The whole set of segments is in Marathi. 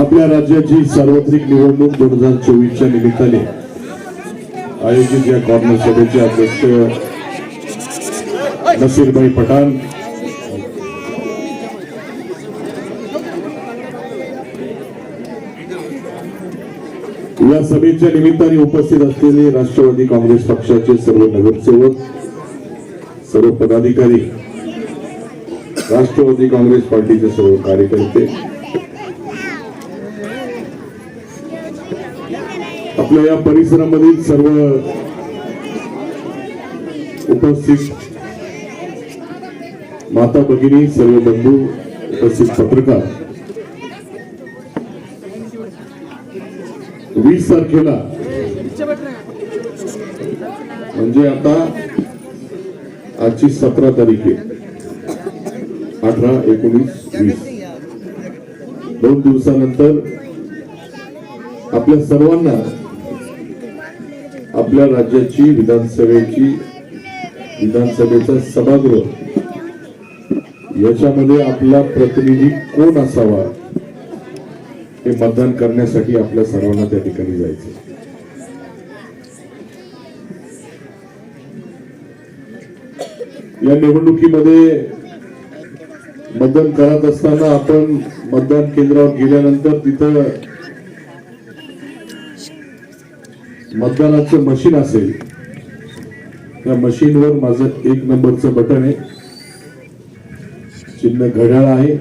आपल्या राज्याची सार्वत्रिक निवडणूक दोन हजार चोवीसच्या निमित्ताने आयोजित या कॉर्नर सभेचे अध्यक्ष नसीरभाई पठाण या सभेच्या निमित्ताने उपस्थित असलेले राष्ट्रवादी काँग्रेस पक्षाचे सर्व नगरसेवक सर्व पदाधिकारी राष्ट्रवादी काँग्रेस पार्टीचे सर्व कार्यकर्ते आपल्या या परिसरामधील सर्व उपस्थित माता भगिनी सर्व बंधू उपस्थित पत्रकार. वीस तारखेला म्हणजे आता आजची सतरा तारीख आहे अठरा एकोणीस वीस. दोन दिवसानंतर आपल्या सर्वांना आपल्या राज्याची विधानसभेची विधानसभेचा सभागृह याच्यामध्ये आपला प्रतिनिधी कोण असावा हे मतदान करण्यासाठी आपल्या सर्वांना त्या ठिकाणी जायचं या निवडणुकीमध्ये मतदान करत असताना आपण मतदान केंद्रावर गेल्यानंतर तिथं मतदानाचं मशीन असेल त्या मशीनवर माझं एक नंबरचं बटन आहे. चिन्ह घड्याळ आहे.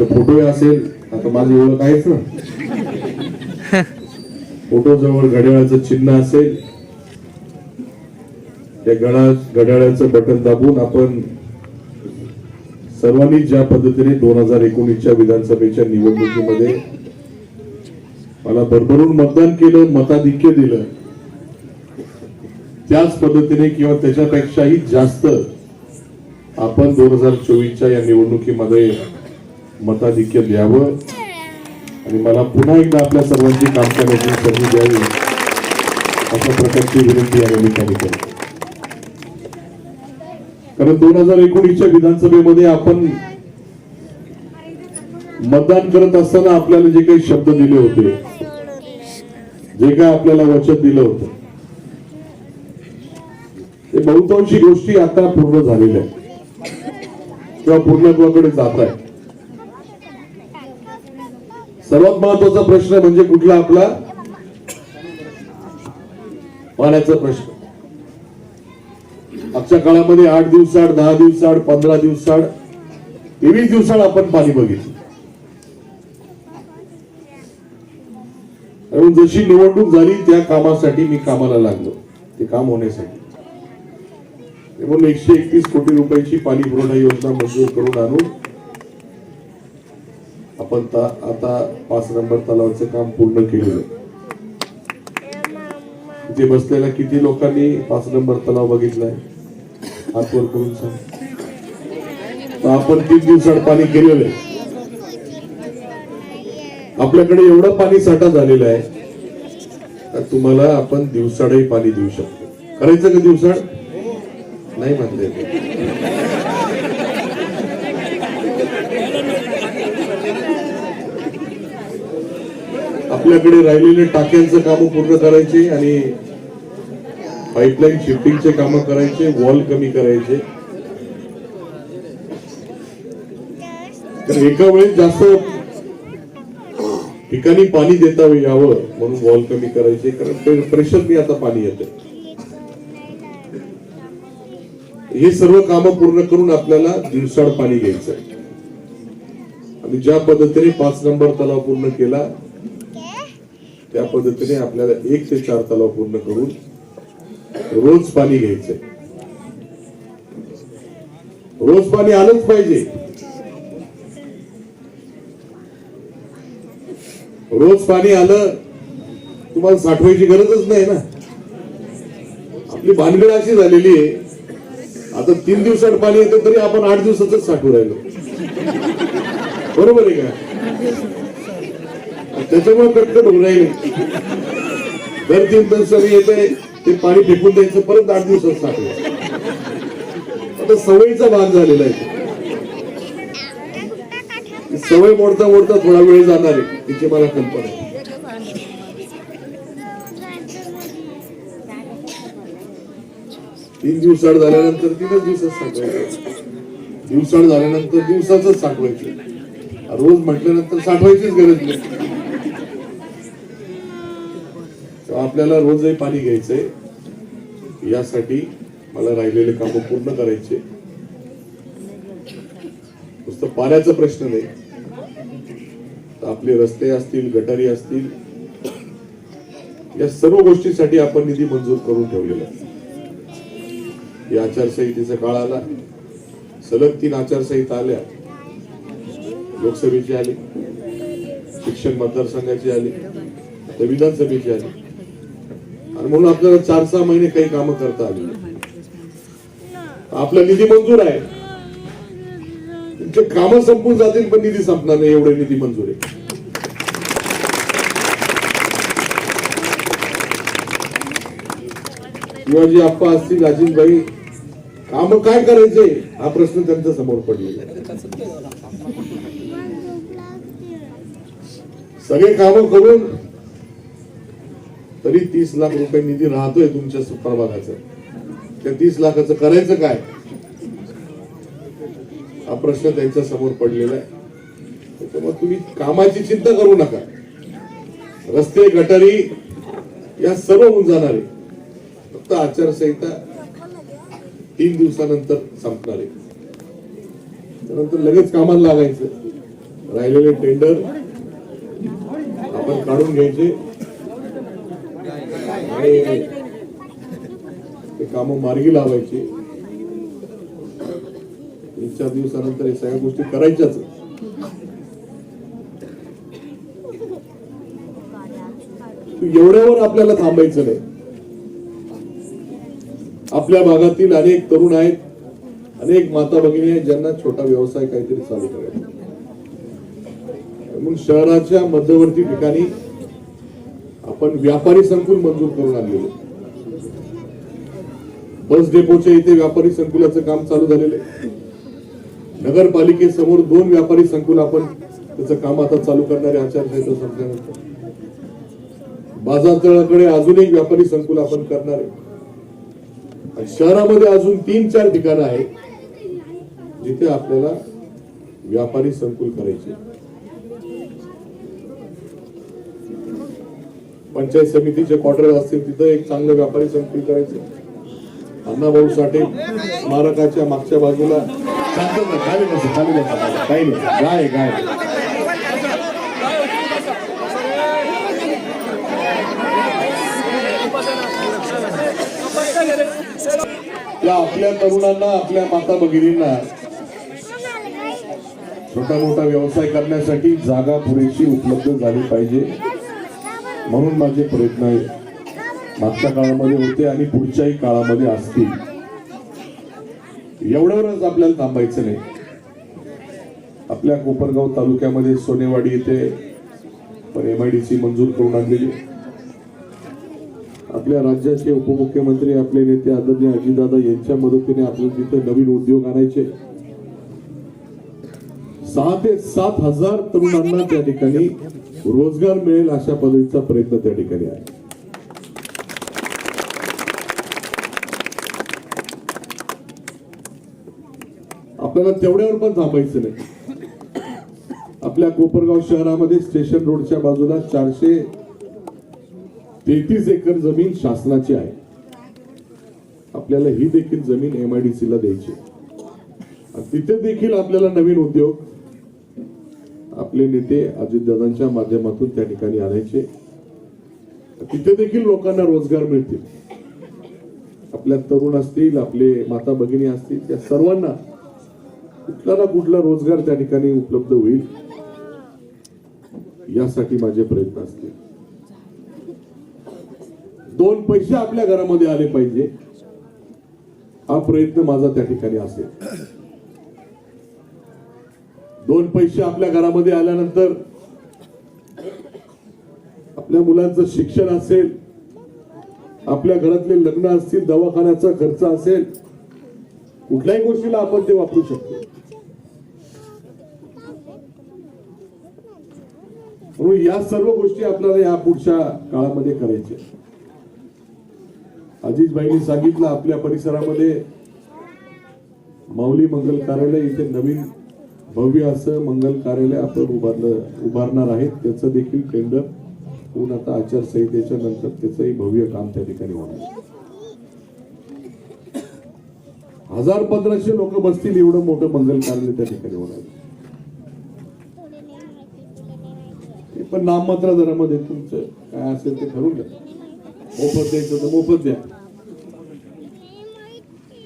फोटो असेल आता माझी ओळख आहेच ना. फोटो जवळ घड्याळाचं चिन्ह असेल त्या घड्याळ घड्याळाचं बटन दाबून आपण सर्वांनी ज्या पद्धतीने दोन हजार एकोणीसच्या विधानसभेच्या निवडणुकीमध्ये मला भरभरून मतदान केलं मताधिक्य दिलं. त्याच पद्धतीने किंवा त्याच्यापेक्षाही जास्त आपण दोन हजार चोवीसच्या या निवडणुकीमध्ये मताधिक्य द्यावं आणि मला पुन्हा एकदा आपल्या सर्वांची काम करण्याची संधी द्यावी अशा प्रकारची विनंती या निमित्ताने करतो कारण दोन हजार एकोणीसच्या विधानसभेमध्ये आपण मतदान करत असताना आपल्याला जे काही शब्द दिले होते जे काय आपल्याला वचन दिलं होतं. ते बहुतांशी गोष्टी आता पूर्ण झालेल्या आहेत. किंवा पूर्णत्वाकडे जात आहे सर्वात महत्त्वाचा प्रश्न म्हणजे कुठला आपला? पाण्याचा प्रश्न. आजच्या काळामध्ये आठ दिवसाआड दहा दिवसाआड पंधरा दिवसाआड तेवीस दिवसाआड आपण पाणी बघितलं म्हणून जशी निवडणूक झाली त्या कामासाठी मी कामाला लागलो. ते काम होण्यासाठी. म्हणून एकशे एकतीस कोटी रुपयाची पाणी पुरवठा योजना मंजूर करून आणून आपण आता पाच नंबर तलावाचं काम पूर्ण केलेलं. जे बसलेल्या किती लोकांनी पाच नंबर तलाव बघितलाय? हातवर करून सांग. तर आपण तीन दिवसात पाणी केलेलं आहे. आपल्याकडे एवढं पाणी साठा झालेला आहे. तुम्हाला आपण दिवसाडही पाणी देऊ शकतो. करायचं का दिवसाड नाही म्हणले आपल्याकडे राहिलेले टाक्यांचं काम पूर्ण करायचे आणि पाईपलाईन शिफ्टिंगचे काम करायचे वॉल कमी करायचे. तर एका वेळेस जास्त ठिकाणी पाणी देता यावं म्हणून वॉल कमी करायचे. कारण प्रेशर मी आता पाणी येतं हे सर्व कामं पूर्ण करून आपल्याला दिवसाड पाणी घ्यायचं आहे आणि ज्या पद्धतीने पाच नंबर तलाव पूर्ण केला त्या पद्धतीने आपल्याला एक ते चार तलाव पूर्ण करून रोज पाणी घ्यायचंय. रोज पाणी आलंच पाहिजे. रोज पाणी आलं तुम्हाला साठवायची गरजच नाही ना. आपली भानगड अशी झालेली आहे आता तीन दिवसात पाणी येतं तरी आपण आठ दिवसाच साठवू राहिलो. बरोबर आहे का? त्याच्यामुळे कटकट होऊ राहिले. दर तीन दिवसांनी येते ते पाणी फेकून द्यायचं परत आठ दिवसात साठवलं आता सवयीचा भाग झालेला आहे. सवय मोडता मोडता थोडा वेळ जाणार आहे. तिची मला कल्पना आहे तीन दिवसाड झाल्यानंतर तीनच दिवसात साठवायचं. दिवसाड झाल्यानंतर दिवसाच साठवायचं. रोज म्हटल्यानंतर साठवायचीच गरज नाही. तर आपल्याला रोजही पाणी घ्यायचंय. यासाठी मला राहिलेले काम पूर्ण करायचे. नुसतं पाण्याचा प्रश्न नाही. आपले रस्ते असतील गटारी असतील या सर्व गोष्टीसाठी आपण निधी मंजूर करून ठेवलेला या आचारसंहितेचा काळ आला. सलग तीन आचारसंहिता आल्या. लोकसभेची आली. शिक्षण मतदारसंघाची आली. आता विधानसभेची आली. आणि म्हणून आपल्याला चार सहा महिने काही कामं करता आली आपला निधी मंजूर आहे. तुमचे कामं संपून जातील पण निधी संपणार नाही. एवढे निधी मंजूर आहे. शिवाजी आप्पा असतील अजितभाई काम काय करायचे? हा प्रश्न त्यांच्यासमोर पडलेला आहे. सगळे काम करून तरी तीस लाख रुपये निधी राहतोय तुमच्या प्रभागाचा त्या तीस लाखाचं करायचं काय? हा प्रश्न त्यांच्यासमोर पडलेला आहे. त्याच्यामुळे तुम्ही कामाची चिंता करू नका. रस्ते गटारी या सर्व होऊन जाणार आहे. फक्त आचारसंहिता तीन दिवसानंतर संपणार आहे. त्यानंतर लगेच कामाला लागायचं. राहिलेले टेंडर आपण काढून घ्यायचे. आणि ते काम मार्गी लावायचे. तीन चार दिवसानंतर हे सगळ्या गोष्टी करायच्याच. एवढ्यावर आपल्याला थांबायचं नाही. आपल्या भागातील अनेक तरुण आहेत अनेक माता भगिनी आहेत ज्यांना छोटा व्यवसाय काहीतरी चालू करायचा म्हणून शहराच्या मध्यवर्ती ठिकाणी आपण व्यापारी संकुल मंजूर करून आणलेलो बस डेपोच्या इथे व्यापारी संकुलाचं काम चालू झालेलं आहे. नगरपालिकेसमोर दोन व्यापारी संकुल आपण त्याचं काम आता चालू करणारे आचारसंहिता संपल्यानंतर. बाजार तळाकडे अजून एक व्यापारी संकुल आपण करणार आहे. शहरामध्ये अजून तीन चार ठिकाणं आहेत जिथे आपल्याला व्यापारी संकुल करायचे. पंचायत समितीचे क्वार्टर असतील तिथं एक चांगलं व्यापारी संकुल करायचं. अण्णाभाऊ साठे स्मारकाच्या मागच्या बाजूला. काही नाही गाय गाय या आपल्या तरुणांना आपल्या माता भगिनींना. छोटा मोठा व्यवसाय करण्यासाठी जागा पुरेशी उपलब्ध झाली पाहिजे. म्हणून माझे प्रयत्न आहे मागच्या काळामध्ये होते आणि पुढच्याही काळामध्ये असतील. एवढ्यावरच आपल्याला थांबायचं नाही. आपल्या कोपरगाव तालुक्यामध्ये सोनेवाडी येथे पण सी मंजूर करून आणलेली आपल्या राज्याचे उपमुख्यमंत्री आपले नेते आदरणीय अजितदादा यांच्या मदतीने आपल्याला तिथे नवीन उद्योग आणायचे. सहा ते सात हजार तरुणांना त्या ठिकाणी रोजगार मिळेल अशा पद्धतीचा प्रयत्न त्या ठिकाणी आहे. आपल्याला तेवढ्यावर पण थांबायचं नाही. आपल्या कोपरगाव शहरामध्ये स्टेशन रोडच्या बाजूला चारशे तेहतीस एकर जमीन शासनाची आहे. आपल्याला ही देखील जमीन एमआयडीसी ला द्यायची तिथे देखील आपल्याला नवीन उद्योग आपले नेते अजितदादांच्या माध्यमातून त्या ठिकाणी आणायचे. तिथे देखील लोकांना रोजगार मिळतील. आपल्या तरुण असतील आपले माता भगिनी असतील त्या सर्वांना कुठला ना कुठला रोजगार त्या ठिकाणी उपलब्ध होईल. यासाठी माझे प्रयत्न असतील. दोन पैसे आपल्या घरामध्ये आले पाहिजे. हा प्रयत्न माझा त्या ठिकाणी असेल. दोन पैसे आपल्या घरामध्ये आल्यानंतर आपल्या मुलांचं शिक्षण असेल आपल्या घरातले लग्न असतील दवाखान्याचा खर्च असेल कुठल्याही गोष्टीला आपण ते वापरू शकतो. म्हणून या सर्व गोष्टी आपल्याला या पुढच्या काळामध्ये करायच्या अजितबाईंनी सांगितलं आपल्या परिसरामध्ये माऊली मंगल कार्यालय इथे नवीन भव्य असं मंगल कार्यालय आपण उभारलं उभारणार आहेत. त्याचं देखील टेंडर होऊन आता आचारसंहितेच्या नंतर त्याचंही भव्य काम त्या ठिकाणी होणार हजार पंधराशे लोक बसतील एवढं मोठं मंगल कार्यालय त्या ठिकाणी होणार पण नाममात्र दरामध्ये तुमचं काय असेल ते ठरवून द्या. मोफत द्यायचं तर मोफत द्या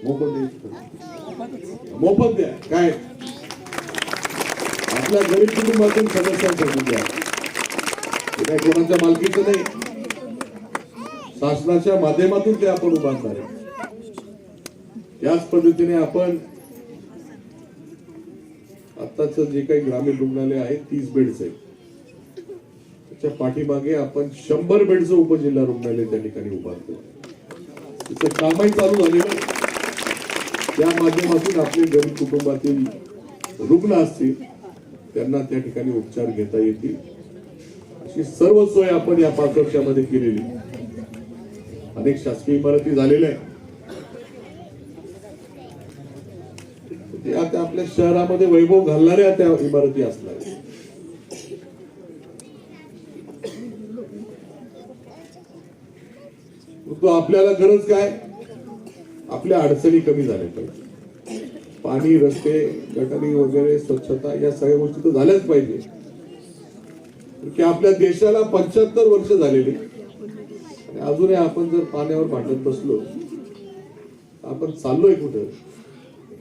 मोफत द्यायचं मोफत द्या काय आपल्या गरीब कुटुंबातील सदस्यांसाठी द्या ते काय कोणाच्या मालकीचं नाही. शासनाच्या माध्यमातून ते आपण उभारणार आहे. याच पद्धतीने आपण आताच जे काही ग्रामीण रुग्णालय आहे तीस बेड्स आहे त्याच्या पाठीमागे आपण शंभर बेडचं उपजिल्हा रुग्णालय त्या ठिकाणी उभारतो त्याचं कामही चालू झालेलं त्या माध्यमातून आपले गरीब कुटुंबातील रुग्ण असतील त्यांना त्या ठिकाणी उपचार घेता येतील. अशी सर्व सोय आपण या पाच वर्षामध्ये केलेली. अनेक शासकीय इमारती झालेल्या आहेत. ते आता आपल्या शहरामध्ये वैभव घालणाऱ्या त्या इमारती असणार आहेत. तो आपल्याला गरज काय? आपल्या अडचणी कमी झाल्या पाहिजे. पाणी रस्ते गटारी वगैरे स्वच्छता या सगळ्या गोष्टी तर झाल्याच पाहिजे. की आपल्या देशाला पंच्याहत्तर वर्ष झालेली. आणि अजूनही आपण जर पाण्यावर भांडत बसलो आपण चाललोय कुठं?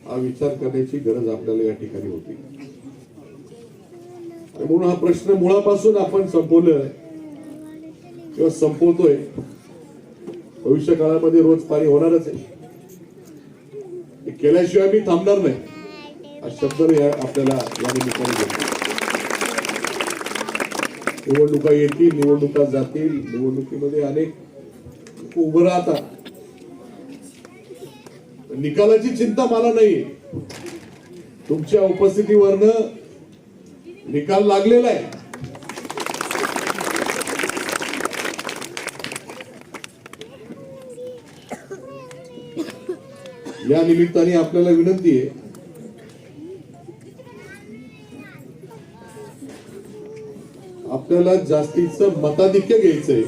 हा विचार करण्याची गरज आपल्याला या ठिकाणी होती. म्हणून हा प्रश्न मुळापासून आपण संपवलं किंवा संपवतोय. भविष्य काळामध्ये रोज पाणी होणारच आहे. केल्याशिवाय मी थांबणार नाही. हा शब्द आपल्याला या निमित्ताने निवडणुका येतील निवडणुका जातील. निवडणुकीमध्ये अनेक उभं राहतात. निकालाची चिंता मला नाहीये. तुमच्या उपस्थितीवरनं निकाल लागलेला आहे. या निमित्ताने आपल्याला विनंती आहे. आपल्याला जास्तीचं मताधिक्य घ्यायचंय.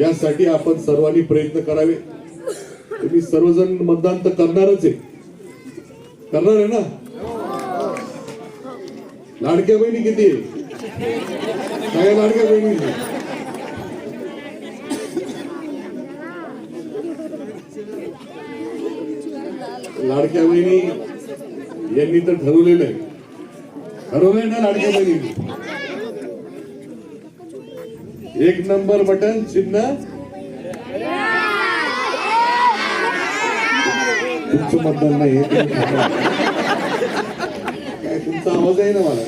यासाठी आपण सर्वांनी प्रयत्न करावे. तुम्ही सर्वजण मतदान तर करणारच आहे. करणार आहे ना? लाडक्या बहिणी किती आहे? काय लाडक्या बहिणी लाडक्या बहिणी यांनी तर ठरवलेलं आहे. ठरवलंय ना लाडक्या बहिणी एक नंबर बटन चिन्ह. तुमचं मतदान नाही काय तुमचा आवाज आहे ना मला?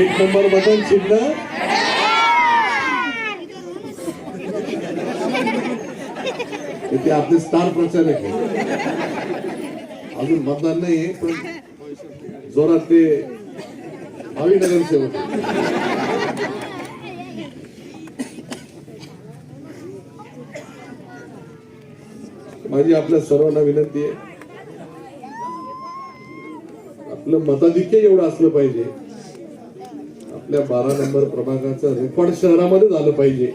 एक नंबर बटन चिन्ह. ते आपले स्टार प्रचारक आहे अजून मतदान नाही आहे पण जोरात ते भावी नगरसेवक माझी आपल्या सर्वांना विनंती आहे. आपलं मताधिक्य एवढं असलं पाहिजे. आपल्या बारा नंबर क्रमांकाचं रेकॉर्ड शहरामध्ये झालं पाहिजे.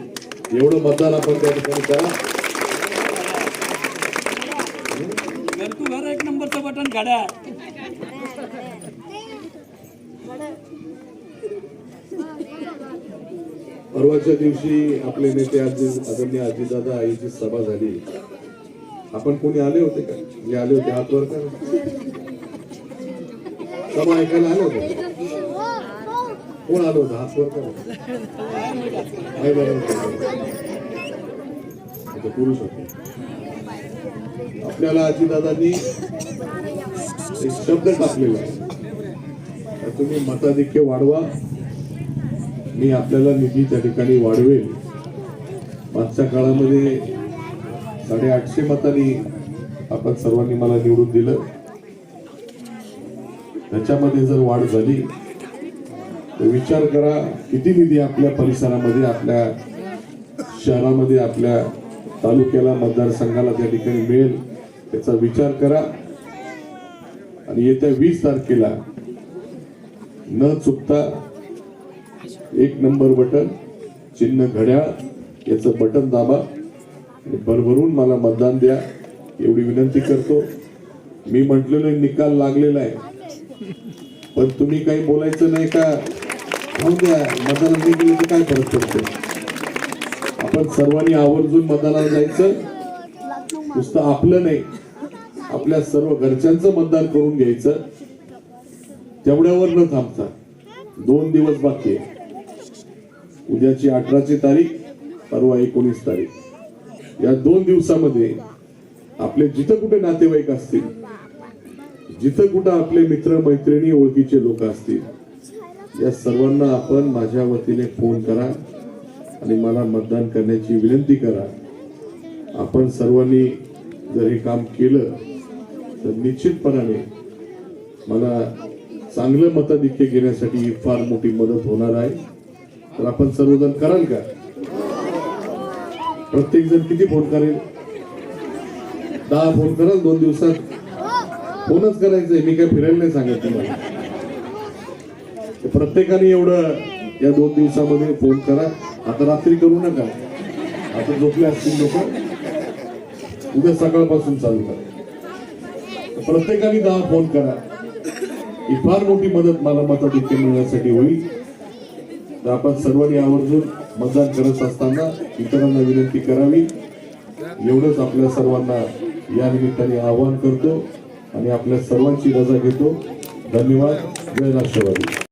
एवढं मतदान आपण त्या ठिकाणी करा घर तू घर एक नंबरचं परवाच्या दिवशी आपले नेते आजी आदरणीय आजीदादा आईची सभा झाली. आपण कोणी आले होते का? आले होते हात वर सभा ऐकायला आले होते? कोण आलो होतं? हात वर करा नाही पुरुष होते. आपल्याला आजीदादांनी एक शब्द टाकलेला आहे. तर तुम्ही मताधिक्य वाढवा. मी आपल्याला निधी त्या ठिकाणी वाढवेल. मागच्या काळामध्ये साडेआठशे मतांनी आपण सर्वांनी मला निवडून दिलं. त्याच्यामध्ये जर वाढ झाली तर विचार करा किती निधी आपल्या परिसरामध्ये आपल्या शहरामध्ये आपल्या तालुक्याला मतदारसंघाला त्या ठिकाणी मिळेल याचा विचार करा. आणि येत्या वीस तारखेला न चुकता एक नंबर बटन चिन्ह घड्याळ याचं बटन दाबा आणि भरभरून मला मतदान द्या एवढी विनंती करतो. मी म्हटलेलो निकाल लागलेला आहे. पण तुम्ही काही बोलायचं नाही का? राहू द्या मतदानात नाही गेलं तर काय फरक पडतो? आपण सर्वांनी आवर्जून मतदानाला जायचं. नुसतं आपलं नाही. आपल्या सर्व घरच्यांचं मतदान करून घ्यायचं. तेवढ्यावर न थांबता. दोन दिवस बाकी उद्याची अठराची तारीख परवा एकोणीस तारीख. या दोन दिवसामध्ये आपले जिथं कुठे नातेवाईक असतील जिथं कुठं आपले मित्र मैत्रिणी ओळखीचे लोक असतील या सर्वांना आपण माझ्या वतीने फोन करा आणि मला मतदान करण्याची विनंती करा. आपण सर्वांनी जर हे काम केलं तर निश्चितपणाने मला चांगलं मताधिक्य घेण्यासाठी ही फार मोठी मदत होणार आहे. तर आपण सर्वजण कराल का? प्रत्येक जण किती फोन करेल? दहा फोन कराल दोन दिवसात? फोनच करायचंय मी काय फिरायला नाही सांगत तुम्हाला. प्रत्येकाने एवढं या दोन दिवसामध्ये फोन करा. आता रात्री करू नका. आता झोपले असतील लोक. उद्या सकाळपासून चालू करा. प्रत्येकाने दहा फोन करा. ही फार मोठी मदत मला मताधिक्य मिळण्यासाठी होईल. तर आपण सर्वांनी आवर्जून मतदान करत असताना इतरांना विनंती करावी. एवढंच आपल्या सर्वांना या निमित्ताने आवाहन करतो आणि आपल्या सर्वांची रजा घेतो. धन्यवाद. जय राष्ट्रवादी.